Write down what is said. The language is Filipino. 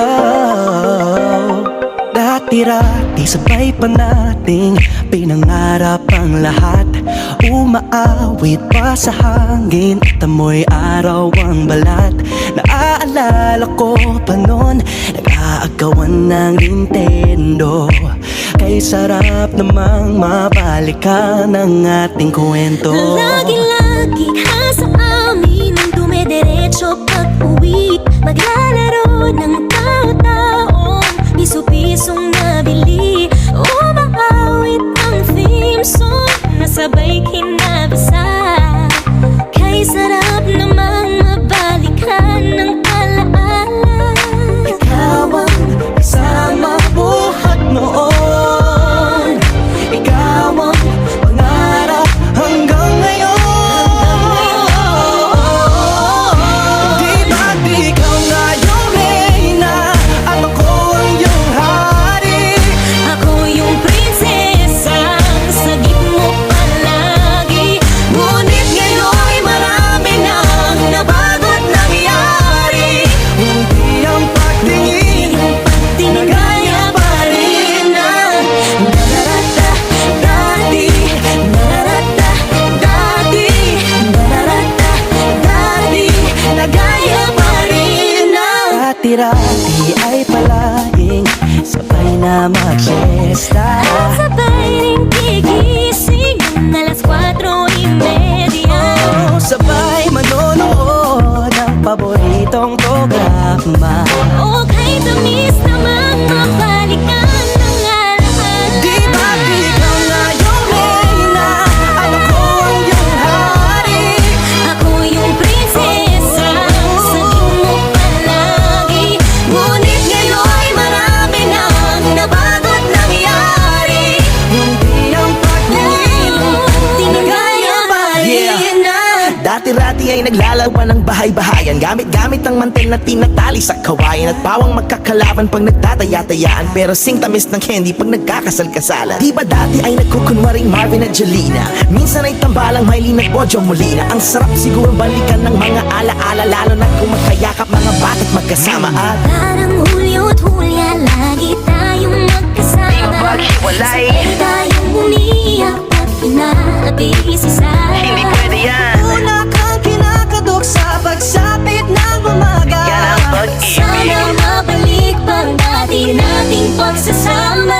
ikaw Dati-rati sabay pa nating pinangarap ang lahat. Umaawit pa sa hangin at amoy araw ang balat. Naaalala ko pa noon nag-aagawan ng Nintendo. Kay sarap namang mabalikan ang ating kwento. Lagi-lagi ka sa amin ang dumediretso pag-uwi. Maglalaro ng sabay kinabasa ang Dati-rati ay palaging sabay na mag-siesta Sabay ring gigising ng alas 4.30 Oh, Sabay manonood ng paboritong programa ay naglalawan ng bahay-bahayan. Gamit-gamit ang mantel na tinatali sa kawayan At pawang magkakalaban pag nagtataya-tayaan. Pero sing tamis ng candy pag nagkakasal-kasalan. Di ba dati ay nagkukunwaring Marvin at Jelena? Minsan ay tambalang Mylene at Bojo Molina. Ang sarap siguro balikan ng mga alaala Lalo na kung magkayakap mga bata't magkasama. At Parang sesama